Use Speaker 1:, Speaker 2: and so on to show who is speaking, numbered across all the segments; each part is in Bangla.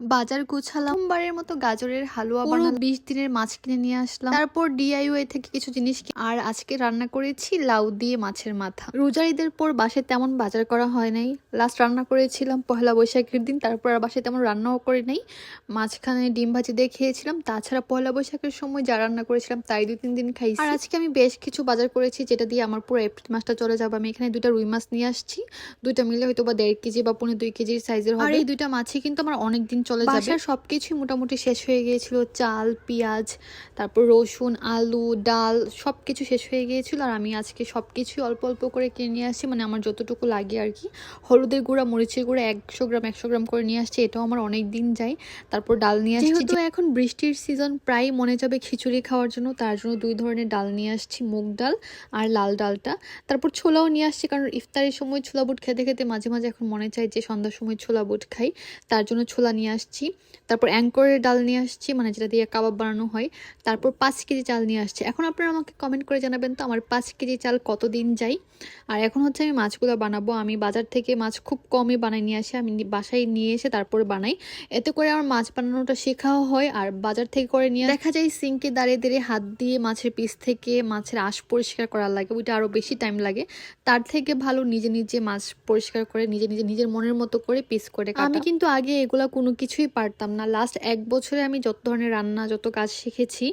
Speaker 1: বাজার গুছালাম সোমবারের মতো গাজরের হালুয়া বানালাম। বিশ দিনের মাছ কিনে নিয়ে আসলাম। তারপর ডিআইওয়াই থেকে কিছু জিনিস আর আজকে রান্না করেছি লাউ দিয়ে মাছের মাথা। রোজার ঈদের পর বাসে তেমন বাজার করা হয় নাই। লাস্ট রান্না করেছিলাম পহেলা বৈশাখের দিন তারপর আর বাসে তেমন রান্নাও করে নাই। মাঝখানে ডিম ভাজি দিয়ে খেয়েছিলাম তাছাড়া পহেলা বৈশাখের সময় যা রান্না করেছিলাম তাই দুই তিন দিন খাইছি। আর আজকে আমি বেশ কিছু বাজার করেছি যেটা দিয়ে আমার পুরো এপ্রিল মাসটা চলে যাবে। আমি এখানে দুইটা রুই মাছ নিয়ে আসছি। দুইটা মিলে হয়তো বা দেড় কেজি বা পনেরো দুই কেজির সাইজের হবে। আর এই দুইটা মাছই কিন্তু আমার অনেক দিন চলে যাবে। বাসার সবকিছুই মোটামুটি শেষ হয়ে গিয়েছিল। চাল পেঁয়াজ তারপর রসুন আলু ডাল সবকিছু শেষ হয়ে গিয়েছিল আর আমি আজকে সবকিছুই অল্প অল্প করে কিনে নিয়ে আসছি। মানে আমার যতটুকু লাগে আর কি। হলুদের গুঁড়া মরিচের গুঁড়া একশো গ্রাম একশো গ্রাম করে নিয়ে আসছি। এটাও আমার অনেক দিন যায়। তারপর ডাল নিয়ে আসছি। যেহেতু এখন বৃষ্টির সিজন প্রায় মনে যাবে খিচুড়ি খাওয়ার জন্য। তার জন্য দুই ধরনের ডাল নিয়ে আসছি মুগ ডাল আর লাল ডালটা। তারপর ছোলাও নিয়ে আসছি কারণ ইফতারের সময় ছোলা বুট খেতে খেতে মাঝে মাঝে এখন মনে চায় যে সন্ধ্যার সময় ছোলা বুট খাই। তার জন্য ছোলা নিয়ে আসছি। তারপর অ্যাঙ্করের ডাল নিয়ে আসছি মানে যেটা দিয়ে কাবাব বানানো হয়। তারপর পাঁচ কেজি চাল নিয়ে আসছি। এখন আপনারা আমাকে কমেন্ট করে জানাবেন তো আমার পাঁচ কেজি চাল কতদিন যায়? আর এখন হচ্ছে আমি মাছগুলো বানাবো। আমি বাজার থেকে মাছ খুব কমই বানাই নিয়ে আসি। আমি বাসায় নিয়ে এসে তারপরে বানাই। এতে করে আমার মাছ বানানোটা শেখাও হয় আর বাজার থেকে করে নিয়ে দেখা যায় সিঙ্কে দাঁড়িয়ে দাঁড়িয়ে হাত দিয়ে মাছের পিস থেকে মাছের আঁশ পরিষ্কার করা লাগে। ওইটা আরও বেশি টাইম লাগে। তার থেকে ভালো নিজে নিজে মাছ পরিষ্কার করে নিজে নিজে নিজের মনের মতো করে পিস করে আমি কিন্তু আগে এগুলা কোনো কিছুই পারতাম না। লাস্ট এক বছরে আমি যত ধরনের রান্না, যত কাজ শিখেছি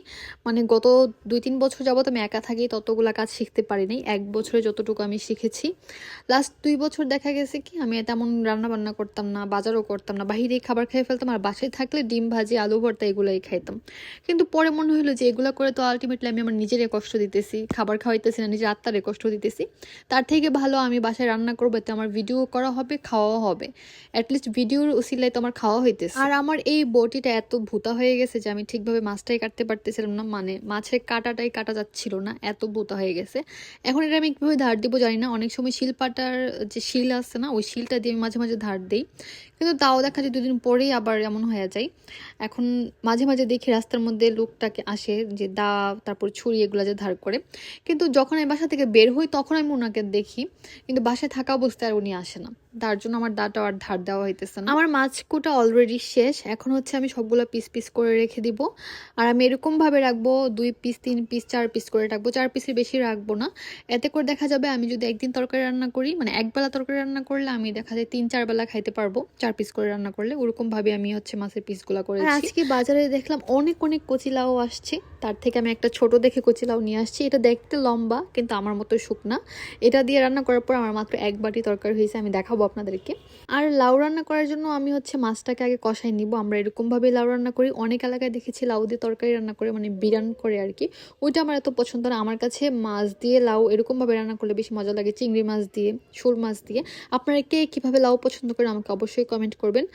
Speaker 1: মানে গত দুই তিন বছর যাবত আমি একা থাকি, ততগুলা কাজ শিখতে পারিনি। এক বছরে যতটুকু আমি শিখেছি। লাস্ট দুই বছর দেখা গেছে কি, আমি তেমন রান্না বান্না করতাম না, বাজারও করতাম না বাহিরে খাবার খেয়ে ফেলতাম, আর বাসায় থাকলে ডিম ভাজি, আলু ভর্তা এগুলোই খাইতাম। কিন্তু পরে মনে হলো যে এগুলো করে তো আলটিমেটলি আমি আমার নিজেরে কষ্ট দিতেছি, খাবার খাওয়াইতেছি না, নিজের আত্মারে কষ্ট দিতেছি। তার থেকে ভালো আমি বাসায় রান্না করব, এতে আমার ভিডিও করা হবে, খাওয়াও হবে। অ্যাটলিস্ট ভিডিওর উসিলায় তো আমার খাওয়া হইতেছে আর আমার এই বটিটা এত ভূতা হয়ে গেছে যে আমি ঠিকভাবে মাছটাই কাটতে পারতেছিলাম না। মানে মাছের কাটাটাই কাটা যাচ্ছিল না, এত ভূতা হয়ে গেছে। এখন এটা আমি কীভাবে ধার দিব জানি না। অনেক সময় শিল পাটার যে শিল আছে না, ওই শিলটা দিয়ে আমি মাঝে মাঝে ধার দিই। কিন্তু তাও দেখা যায় দুদিন পরেই আবার এমন হয়ে যায়। এখন মাঝে মাঝে দেখি রাস্তার মধ্যে লোকটাকে আসে যে দা, তারপর ছুরি এগুলো যে ধার করে। কিন্তু যখন আমি বাসা থেকে বের হই তখন আমি ওনাকে দেখি, কিন্তু বাসায় থাকা অবস্থায় আর উনি আসে না। তার জন্য আমার দাটা আর ধার দেওয়া হইতেছে না। আমার মাছ কুটা অলরেডি শেষ, এখন হচ্ছে আমি সবগুলো পিস পিস করে রেখে দিব। আর আমি এরকম ভাবে রাখব দুই পিস তিন পিস চার পিস করে রাখব। চার পিসের বেশি রাখব না। এতে করে দেখা যাবে আমি যদি একদিন তরকারি রান্না করি মানে একবেলা তরকারি রান্না করলে আমি দেখা যায় তিন চার বেলা খাইতে পারব। চার পিস করে রান্না করলে ওরকম ভাবে আমি হচ্ছে মাছের পিসগুলো করে আজকে বাজারে দেখলাম অনেক অনেক কচি লাউ আসছে। তার থেকে আমি একটা ছোট দেখে কচি লাউ নিয়ে আসছি। এটা দেখতে লম্বা কিন্তু আমার মতো শুকনা। এটা দিয়ে রান্না করার পর আমার মাত্র এক বাটি তরকারি হয়েছে আমি দেখাবো আপনাদেরকে। আর লাউ রান্না করার জন্য আমি হচ্ছে মাছটাকে আগে কষাই নিব। আমরা এরকম ভাবে লাউ রান্না করি। অনেক এলাকায় দেখেছি লাউ দিয়ে তরকারি রান্না করে মানে বিরান করে আর কি। ওইটা আমার এত পছন্দ না। আমার কাছে মাছ দিয়ে লাউ এরকম ভাবে রান্না করলে বেশি মজা লাগে। চিংড়ি মাছ দিয়ে শোল মাছ দিয়ে। আপনারা কে কীভাবে লাউ পছন্দ করেন আমাকে অবশ্যই কমেন্ট করবেন।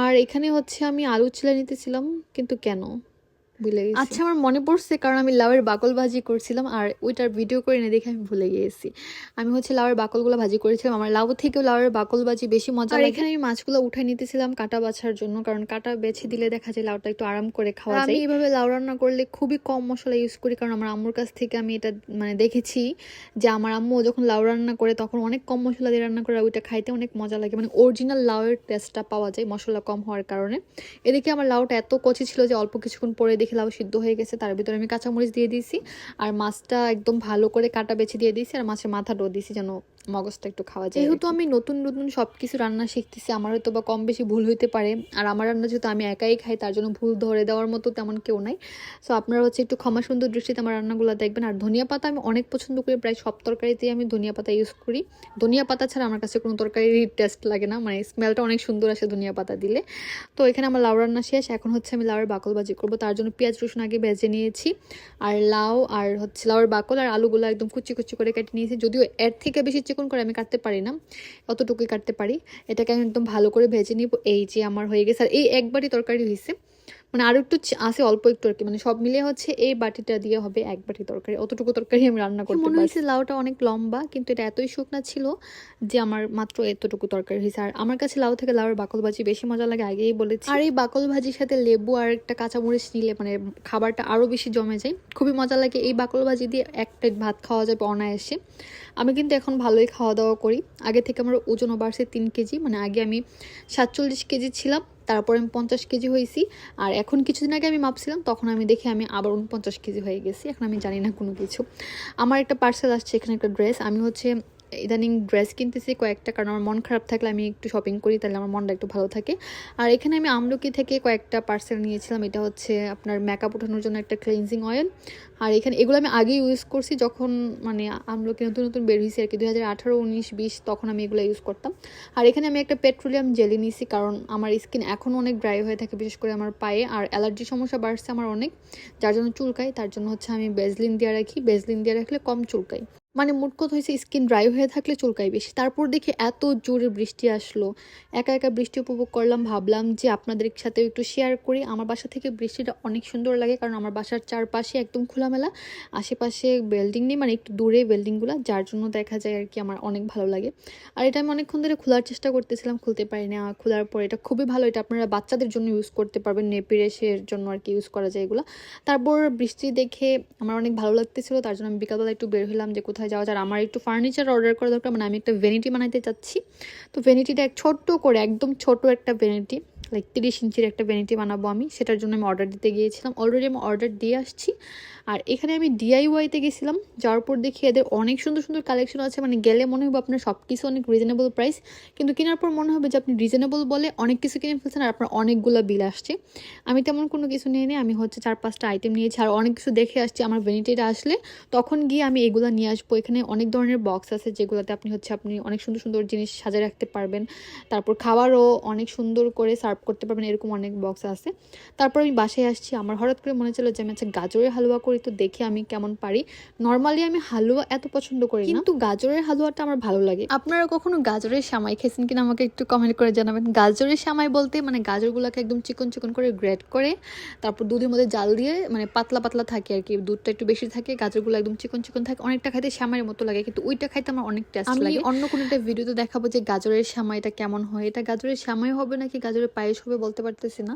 Speaker 1: আর এখানে হচ্ছে আমি আলু ছিলে নিতেছিলাম কিন্তু কেন? ভুলে গেছি। আচ্ছা আমার মনে পড়ছে কারণ আমি লাউয়ের বাকল ভাজি করছিলাম আর ওইটার ভিডিও করে না দেখে আমি ভুলে গিয়েছি। আমি হচ্ছে লাউয়ের বাকলগুলো ভাজি করেছিলাম। আমার লাউ থেকেও লাউয়ের বাকল ভাজি বেশি মজা আর এখানে আমি মাছগুলো উঠাই নিতেছিলাম কাটা বাছার জন্য কারণ কাটা বেছে দিলে দেখা যায় লাউটা একটু আরাম করে খাওয়া যায় আমি এইভাবে লাউ রান্না করলে খুবই কম মশলা ইউজ করি কারণ আমার আম্মুর কাছ থেকে আমি এটা মানে দেখেছি যে আমার আম্মু যখন লাউ রান্না করে তখন অনেক কম মশলা দিয়ে রান্না করে ওইটা খাইতে অনেক মজা লাগে। মানে অরিজিনাল লাউয়ের টেস্টটা পাওয়া যায় মশলা কম হওয়ার কারণে। এদিকে আমার লাউটা এত কচি ছিল যে অল্প কিছুক্ষণ পরে দেখে লাউ সিদ্ধ হয়ে গেছে, তার ভিতরে আমি কাঁচামরিচ দিয়ে দিয়েছি। আর মাছটা একদম ভালো করে কাটা বেছে দিয়ে দিয়েছি, আর মাছের মাথাটাও দিয়েছি যেন মগজটা একটু খাওয়া যায় যেহেতু আমি নতুন নতুন সব কিছু রান্না শিখতেছি আমার হয়তো বা কম বেশি ভুল হইতে পারে। আর আমার রান্না যেহেতু আমি একাই খাই তার জন্য ভুল ধরে দেওয়ার মতো তেমন কেউ নাই। সো আপনারা হচ্ছে একটু ক্ষমা সুন্দর দৃষ্টিতে আমার রান্নাগুলো দেখবেন। আর ধনিয়া পাতা আমি অনেক পছন্দ করি প্রায় সব তরকারিতেই আমি ধনিয়া পাতা ইউজ করি। ধনিয়া পাতা ছাড়া আমার কাছে কোনো তরকারির টেস্ট লাগে না মানে স্মেলটা অনেক সুন্দর আসে ধনিয়া পাতা দিলে। তো এখানে আমার লাউ রান্না শেষ এখন হচ্ছে আমি লাউয়ের বাকল ভাজি করব। তার জন্য পেঁয়াজ রসুন আগে ভেজে নিয়েছি আর লাউ আর হচ্ছে লাউয়ের বাকল আর আলুগুলো একদম কুচি কুচি করে কেটে নিয়েছি। যদিও এর থেকে বেশি চিকন করে আমি কাটতে পারি না, অতটুকুই কাটতে পারি। এটাকে আমি একদম ভালো করে ভেজে নিব। এই যে আমার হয়ে গেছে। আর এই একবারই তরকারি হয়েছে মানে আরও একটু আছে অল্প একটু আর কি। মানে সব মিলিয়ে হচ্ছে এই বাটিটা দিয়ে হবে এক বাটি তরকারি অতটুকু তরকারি আমি রান্না করতে মনে হয়েছে লাউটা অনেক লম্বা কিন্তু এটা এতই শুকনা ছিল যে আমার মাত্র এতটুকু তরকারি হয়েছে। আর আমার কাছে লাউ থেকে লাউয়ের বাকল ভাজি বেশি মজা লাগে আগেই বলেছি। আর এই বাকল ভাজির সাথে লেবু আর একটা কাঁচামরিচ নিলে মানে খাবারটা আরও বেশি জমে যায়। খুবই মজা লাগে এই বাকল ভাজি দিয়ে এক প্লেট ভাত খাওয়া যাবে অনায়াসে। আমি কিন্তু এখন ভালোই খাওয়া দাওয়া করি। আগে থেকে আমার ওজনও বাড়ছে তিন কেজি মানে আগে আমি সাতচল্লিশ কেজি ছিলাম। তারপর আমি পঞ্চাশ কেজি হয়েছি। আর এখন কিছুদিন আগে আমি মাপছিলাম, তখন আমি দেখি আমি আবার উনপঞ্চাশ কেজি হয়ে গেছি। এখন আমি জানি না কোনো কিছু। আমার একটা পার্সেল আসছে, এখানে একটা ড্রেস আমি হচ্ছে ইদানিং ড্রেস কিনতেছি কয়েকটা, কারণ আমার মন খারাপ থাকলে আমি একটু শপিং করি, তাহলে আমার মনটা একটু ভালো থাকে। আর এখানে আমি আমলকি থেকে কয়েকটা পার্সেল নিয়েছিলাম, এটা হচ্ছে আপনার মেকআপ ওঠানোর জন্য একটা ক্লিনজিং অয়েল আর এখানে এগুলো আমি আগে ইউজ করছি, যখন মানে আমলকি নতুন নতুন বের হয়েছে আর কি দুই হাজার আঠারো, উনিশ, বিশ, তখন আমি এগুলো ইউজ করতাম। আর এখানে আমি একটা পেট্রোলিয়াম জেলি নিয়েছি কারণ আমার স্কিন এখনও অনেক ড্রাই হয়ে থাকে, বিশেষ করে আমার পায়ে। আর অ্যালার্জি সমস্যা বাড়ছে আমার অনেক, যার জন্য চুলকাই, তার জন্য হচ্ছে আমি বেজলিন দিয়ে রাখি। বেজলিন দিয়ে রাখলে কম চুলকাই মানে মোট কথা হয়েছে স্কিন ড্রাই হয়ে থাকলে চুলকাই বেশি। তারপর দেখি এত জোরে বৃষ্টি আসলো। একা একা বৃষ্টি উপভোগ করলাম, ভাবলাম যে আপনাদের সাথেও একটু শেয়ার করি। আমার বাসা থেকে বৃষ্টিটা অনেক সুন্দর লাগে, কারণ আমার বাসার চারপাশে একদম খোলামেলা। আশেপাশে বিল্ডিং নেই মানে একটু দূরে বিল্ডিংগুলো যার জন্য দেখা যায় আর কি আমার অনেক ভালো লাগে। আর এটা আমি অনেকক্ষণ ধরে খোলার চেষ্টা করতেছিলাম, খুলতে পারি না খোলার পর এটা খুবই ভালো, এটা আপনারা বাচ্চাদের জন্য ইউজ করতে পারবেন নেপিরেসের জন্য আর কি ইউজ করা যায় এগুলো। তারপর বৃষ্টি দেখে আমার অনেক ভালো লাগতেছিলো, তার জন্য আমি বিকালবেলা একটু বের হলাম যে কোথায় যাওয়া যায় আমার একটু ফার্নিচার অর্ডার করা দরকার মানে আমি একটা ভ্যানিটি বানাইতে চাচ্ছি। তো ভ্যানিটিটা এক ছোট্ট করে, একদম ছোট একটা ভ্যানিটি লাইক তিরিশ ইঞ্চির একটা ভ্যানিটি বানাবো আমি, সেটার জন্য আমি অর্ডার দিতে গিয়েছিলাম। অলরেডি আমি অর্ডার দিয়ে আসছি। আর এখানে আমি ডিআইওয়াইতে গেছিলাম যাওয়ার পর দেখি এদের অনেক সুন্দর সুন্দর কালেকশন আছে। মানে গেলে মনে হবে আপনার সব কিছু অনেক রিজনেবল প্রাইস কিন্তু কেনার পর মনে হবে যে আপনি রিজনেবল বলে অনেক কিছু কিনে ফেলছেন আর আপনার অনেকগুলো বিল আসছে। আমি তেমন কোনো কিছু নিয়ে নিই আমি হচ্ছে চার পাঁচটা আইটেম নিয়েছি আর অনেক কিছু দেখে আসছি। আমার ভ্যানিটিটা আসলে তখন গিয়ে আমি এগুলো নিয়ে আসব। এখানে অনেক ধরনের বক্স আছে যেগুলোতে আপনি হচ্ছে আপনি অনেক সুন্দর সুন্দর জিনিস সাজিয়ে রাখতে পারবেন। তারপর খাবারও অনেক সুন্দর করে সার্ভ করতে পারবেন এরকম অনেক বক্স আছে। তারপর আমি বাসায় আসছি আমার হঠাৎ করে মনে ছিল যে আমি আচ্ছা গাজরের হালুয়া করি তো দেখি আমি কেমন পারি। নর্মালি আমি হালুয়া এত পছন্দ করি না। কিন্তু গাজরের হালুয়াটা আমার ভালো লাগে। আপনারা কখনো গাজরের সামাই খেয়েছেন কিনা আমাকে একটু কমেন্ট করে জানাবেন। গাজরের সামাই বলতে মানে গাজরগুলোকে একদম চিকন চিকন করে গ্রেড করে তারপর দুধের মধ্যে জাল দিয়ে মানে পাতলা পাতলা থাকে আর কি দুধটা একটু বেশি থাকে গাজরগুলো একদম চিকন চিকন থাকে। অনেকটা খাইতে সামাইয়ের মতো লাগে কিন্তু ওইটা খাইতে আমার অনেক টেস্ট লাগে। অন্য কোনো একটা ভিডিওতে দেখাবো যে গাজরের সামাইটা কেমন হয়। এটা গাজরের সামাই হবে নাকি গাজরের পায়েস হবে বলতে পারতেছি না।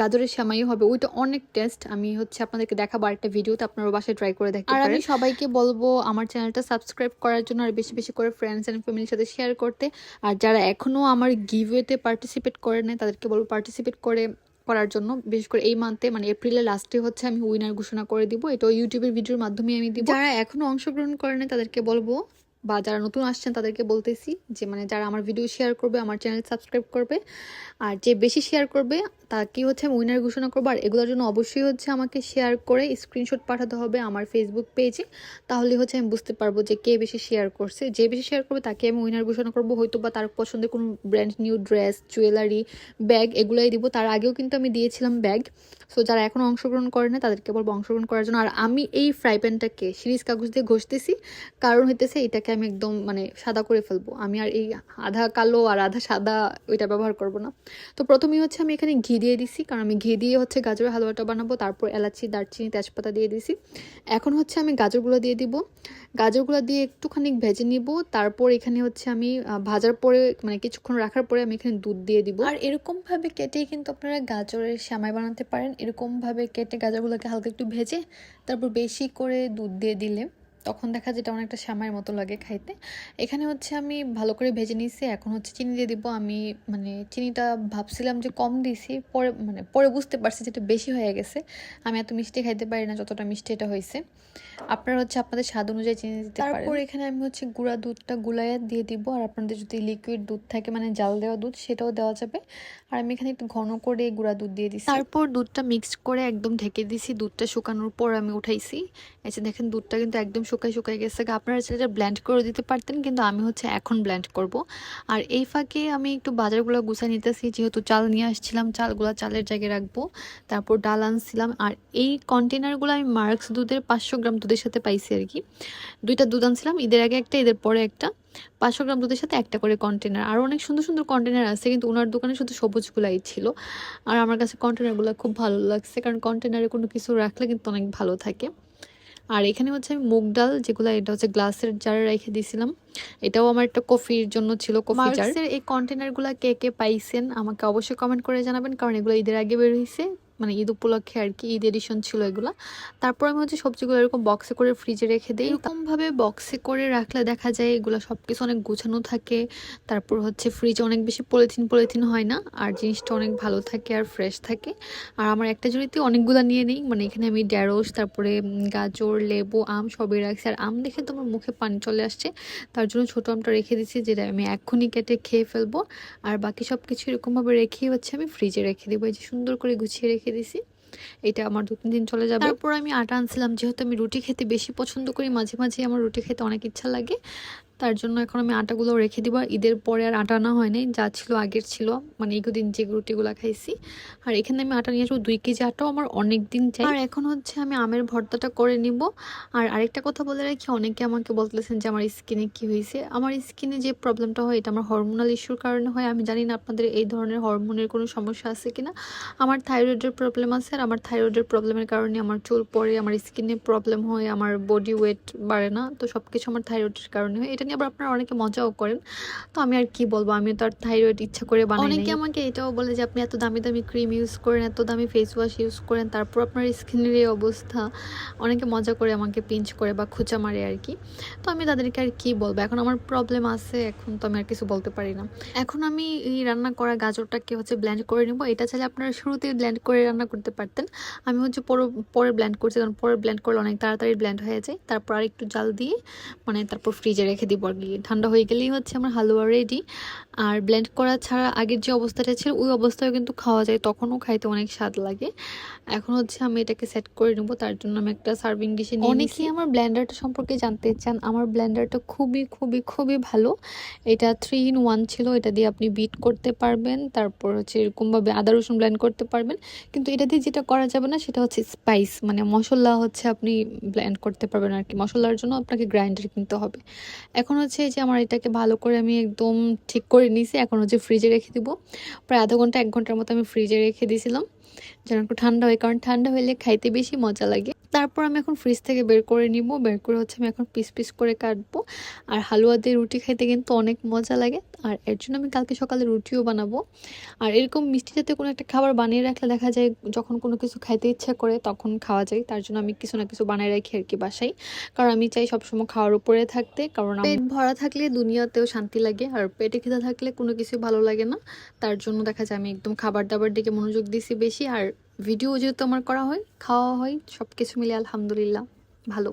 Speaker 1: গাজরের সামাই হবে। ওইটা অনেক টেস্ট। আমি হচ্ছে আপনাদেরকে দেখাবো একটা ভিডিওতে আপনারা বাসায় ট্রাই করে দেখতে আর আমি সবাইকে বলব আমার চ্যানেলটা সাবস্ক্রাইব করার জন্য আর বেশি বেশি করে ফ্রেন্ডস এন্ড ফ্যামিলির সাথে শেয়ার করতে। আর যারা এখনও আমার গিভওয়েতে পার্টিসিপেট করে নেয় তাদেরকে বলব পার্টিসিপেট করে করার জন্য। বিশেষ করে এই মান্থে মানে এপ্রিলের লাস্টে হচ্ছে আমি উইনার ঘোষণা করে দিব। এটা ইউটিউবের ভিডিওর মাধ্যমে আমি দিব। যারা এখনও অংশগ্রহণ করে নেয় তাদেরকে বলব বা যারা নতুন আসছেন তাদেরকে বলতেছি যে মানে যারা আমার ভিডিও শেয়ার করবে, আমার চ্যানেল সাবস্ক্রাইব করবে, আর যে বেশি শেয়ার করবে তাকে হচ্ছে উইনার ঘোষণা করব? আর এগুলোর জন্য অবশ্যই হচ্ছে আমাকে শেয়ার করে স্ক্রিনশট পাঠাতে হবে আমার ফেসবুক পেজে তাহলে হচ্ছে আমি বুঝতে পারব যে কে বেশি শেয়ার করছে। যে বেশি শেয়ার করবে তাকে আমি উইনার ঘোষণা করব। হয়তো বা তার পছন্দের কোনো brand new dress jewellery bag এগুলোই দিব। তার আগেও কিন্তু আমি দিয়েছিলাম ব্যাগ সো যারা এখনও অংশগ্রহণ করে না তাদেরকে বলব অংশগ্রহণ করার জন্য। আর আমি এই ফ্রাই প্যানটাকে সিরিজ কাগজ দিয়ে ঘষতেছি। কারণ হইতেছে এটাকে আমি একদম মানে সাদা করে ফেলব। আমি আর এই আধা কালো আর আধা সাদা ওইটা ব্যবহার করব না। তো প্রথমেই হচ্ছে আমি এখানে ঘি দিয়ে দিছি, কারণ আমি ঘি দিয়ে হচ্ছে গাজরের হালুয়াটা বানাবো, তারপর এলাচি, দারচিনি, তেজপাতা দিয়ে দিছি। এখন হচ্ছে আমি গাজরগুলো দিয়ে দিব। গাজরগুলো দিয়ে একটুখানি ভেজে নিব, তারপর এখানে হচ্ছে আমি ভাজার পরে মানে কিছুক্ষণ রাখার পরে আমি এখানে দুধ দিয়ে দিব। আর এরকম ভাবে কেটেই কিন্তু আপনারা গাজরের শ্যামাই বানাতে পারেন। এরকম ভাবে কেটে গাজরগুলোকে হালকা একটু ভেজে, তারপর বেশি করে দুধ দিয়ে দিলে তখন দেখা যেটা অনেকটা শ্যামাইয়ের মতো লাগে খাইতে। এখানে হচ্ছে আমি ভালো করে ভেজে নিয়েছি এখন হচ্ছে চিনি দিয়ে দিব। আমি মানে চিনিটা ভাবছিলাম যে কম দিয়েছি পরে মানে পরে বুঝতে পারছি যেটা বেশি হয়ে গেছে। আমি এত মিষ্টি খাইতে পারি না যতটা মিষ্টি এটা হয়েছে আপনারা হচ্ছে আপনাদের স্বাদ অনুযায়ী চিনি দিতে পারেন। তারপর এখানে আমি হচ্ছে গুঁড়া দুধটা গুলাইয়া দিয়ে দিব। আর আপনাদের যদি লিকুইড দুধ থাকে মানে জাল দেওয়া দুধ সেটাও দেওয়া যাবে। আর আমি এখানে একটু ঘন করে গুঁড়া দুধ দিয়ে দিচ্ছি তারপর দুধটা মিক্সড করে একদম ঢেকে দিছি। দুধটা শুকানোর পর আমি উঠাইছি। এসে দেখেন দুধটা কিন্তু একদম শুকাই শুকাই গেছে। আপনারা সেটা ব্ল্যান্ড করে দিতে পারতেন, কিন্তু আমি হচ্ছে এখন ব্ল্যান্ড করব। আর এই ফাঁকে আমি একটু বাজারগুলো গুছাই নিতেছি, যেহেতু চাল নিয়ে আসছিলাম, চালগুলো চালের জায়গায় রাখব। তারপর ডাল আনছিলাম, আর এই কন্টেনারগুলো আমি মার্কস দুধের পাঁচশো গ্রাম দুধের সাথে পাইছি আর কি। দুইটা দুধ আনছিলাম, ঈদের আগে একটা, ঈদের পরে একটা। পাঁচশো গ্রাম দুধের সাথে একটা করে কন্টেনার আর অনেক সুন্দর সুন্দর কন্টেনার আছে, কিন্তু ওনার দোকানে শুধু সবুজগুলাই ছিল। আর আমার কাছে কন্টেনারগুলো খুব ভালো লাগছে, কারণ কন্টেনারে কোনো কিছু রাখলে কিন্তু অনেক ভালো থাকে। আর এখানে হচ্ছে আমি মুগ ডাল, যেগুলো এটা হচ্ছে গ্লাসের জারে রেখে দিয়েছিলাম এটাও আমার একটা কফির জন্য ছিল কফি জার এই কন্টেনারগুলো কে কে পাইছেন আমাকে অবশ্যই কমেন্ট করে জানাবেন, কারণ এগুলো ঈদের আগে বের হয়েছে মানে ঈদ উপলক্ষে আর কি, ঈদ এডিশন ছিল এগুলো। তারপর আমি হচ্ছে সবজিগুলো এরকম বক্সে করে ফ্রিজে রেখে দিই। এরকমভাবে বক্সে করে রাখলে দেখা যায় এগুলো সব কিছু অনেক গুছানো থাকে। তারপর হচ্ছে ফ্রিজে অনেক বেশি পলিথিন পলিথিন হয় না, আর জিনিসটা অনেক ভালো থাকে আর ফ্রেশ থাকে। আর আমার একটা জড়িতে অনেকগুলো নিয়ে নিই মানে এখানে আমি ঢ্যাঁড়স তারপরে গাজর, লেবু, আম সবই রাখছি। আর আম দেখে তো আমার মুখে পানি চলে আসছে, তার জন্য ছোটো আমটা রেখে দিচ্ছি যেটা আমি এক্ষুনি কেটে খেয়ে ফেলব। আর বাকি সব কিছু এরকমভাবে রেখেই হচ্ছে আমি ফ্রিজে রেখে দেবো, এই যে সুন্দর করে গুছিয়ে রেখে দিছি। এটা আমার দু তিন দিন চলে যাবে। তারপর আমি আটা আনছিলাম, যেহেতু আমি রুটি খেতে বেশি পছন্দ করি, মাঝে মাঝে আমার রুটি খেতে অনেক ইচ্ছা লাগে। তার জন্য এখন আমি আটাগুলো রেখে দিব। ঈদের পরে আর আটা আনা হয়নি, যা ছিল আগের ছিল মানে দিন যে রুটিগুলো খাইছি। আর এখানে আমি আটা নিয়ে আসব, দুই কেজি আটাও আমার অনেক দিন চাই। আর এখন হচ্ছে আমি আমের ভর্তাটা করে নিব। আর আরেকটা কথা বলে রাখি, অনেকে আমাকে বলতেছেন যে, আমার স্কিনে কি হয়েছে আমার স্কিনে যে প্রবলেমটা হয়, এটা আমার হরমোনাল ইস্যুর কারণে হয়। আমি জানি না আপনাদের এই ধরনের হরমোনের কোনো সমস্যা আছে কিনা। আমার থাইরয়েডের প্রবলেম আছে, আর আমার থাইরয়েডের প্রবলেমের কারণে আমার চুল পড়ে, আমার স্কিনে প্রবলেম হয়, আমার বডি ওয়েট বাড়ে না। তো সব কিছু আমার থাইরয়েডের কারণে হয়। এটা নিয়ে আবার আপনারা অনেকে মজাও করেন। তো আমি আর কি বলব? আমি তো আর থাইরয়েড ইচ্ছা করে বানাই অনেকে আমাকে এটাও বলে যে, আপনি এত দামি দামি ক্রিম ইউজ করেন, এত দামি ফেস ওয়াশ ইউজ করেন, তারপর আপনার স্কিনের এই অবস্থা। অনেকে মজা করে আমাকে পিঞ্চ করে বা খুচা মারে আর কি। তো আমি তাদেরকে আর কি বলব? এখন আমার প্রবলেম আছে, এখন তো আমি আর কিছু বলতে পারি না। এখন আমি এই রান্না করা গাজরটাকে হচ্ছে ব্ল্যান্ড করে নেব। এটা চাইলে আপনারা শুরুতেই ব্ল্যান্ড করে রান্না করতে পারতেন। আমি হচ্ছে পরে পরে ব্ল্যান্ড করছি, কারণ পরে ব্ল্যান্ড করলে অনেক তাড়াতাড়ি ব্ল্যান্ড হয়ে যায়। তারপর আর একটু জাল দিয়ে মানে তারপর ফ্রিজে রেখে দিব। আর কি ঠান্ডা হয়ে গেলেই হচ্ছে আমার হালুয়া রেডি আর ব্লেন্ড করা ছাড়া আগের যে অবস্থাটা ছিল ওই অবস্থায় কিন্তু খাওয়া যায়। তখনও খাইতে অনেক স্বাদ লাগে। এখন হচ্ছে আমি এটাকে সেট করে নেব। তার জন্য আমি একটা সার্ভিং ডিশে নিয়ে অনেকেই আমার ব্লেন্ডারটা সম্পর্কে জানতে চান। আমার ব্লেন্ডারটা খুবই খুবই খুবই ভালো। এটা থ্রি ইন ওয়ান ছিল। এটা দিয়ে আপনি বিট করতে পারবেন। তারপর হচ্ছে এরকমভাবে আদা রসুন ব্লেন্ড করতে পারবেন। কিন্তু এটা দিয়ে যেটা করা যাবে না সেটা হচ্ছে স্পাইস মানে মশলা হচ্ছে আপনি ব্লেন্ড করতে পারবেন আর কি। মশলার জন্য আপনাকে গ্রাইন্ডার কিনতে হবে। এখন হচ্ছে যে আমার এটাকে ভালো করে আমি একদম ঠিক করে নিয়েছি এখন হচ্ছে ফ্রিজে রেখে দিব। প্রায় আধা ঘণ্টা, এক ঘণ্টার মতো আমি ফ্রিজে রেখে দিয়েছিলাম যেন একটু ঠান্ডা হয়, কারণ ঠান্ডা হলে খাইতে বেশি মজা লাগে। তারপর আমি এখন ফ্রিজ থেকে বের করে নিব। বের করে হচ্ছে আমি এখন পিস পিস করে কাটবো। আর হালুয়া দিয়ে রুটি খাইতে কিন্তু অনেক মজা লাগে। আর এর জন্য আমি কালকে সকালে রুটিও বানাবো। আর এরকম মিষ্টি জাতীয় কোনো একটা খাবার বানিয়ে রাখলে দেখা যায় যখন কোনো কিছু খাইতে ইচ্ছা করে তখন খাওয়া যায়। তার জন্য আমি কিছু না কিছু বানিয়ে রাখি আর কি বাসাই কারণ আমি চাই সবসময় খাওয়ার উপরে থাকতে। কারণ পেট ভরা থাকলে দুনিয়াতেও শান্তি লাগে। আর পেটে খিদা থাকলে কোনো কিছু ভালো লাগে না। তার জন্য দেখা যায় আমি একদম খাবার দাবার দিকে মনোযোগ দিছি বেশি। আর ভিডিও যেহেতু আমার করা হয় খাওয়া হয় সব কিছু মিলে আলহামদুলিল্লাহ ভালো।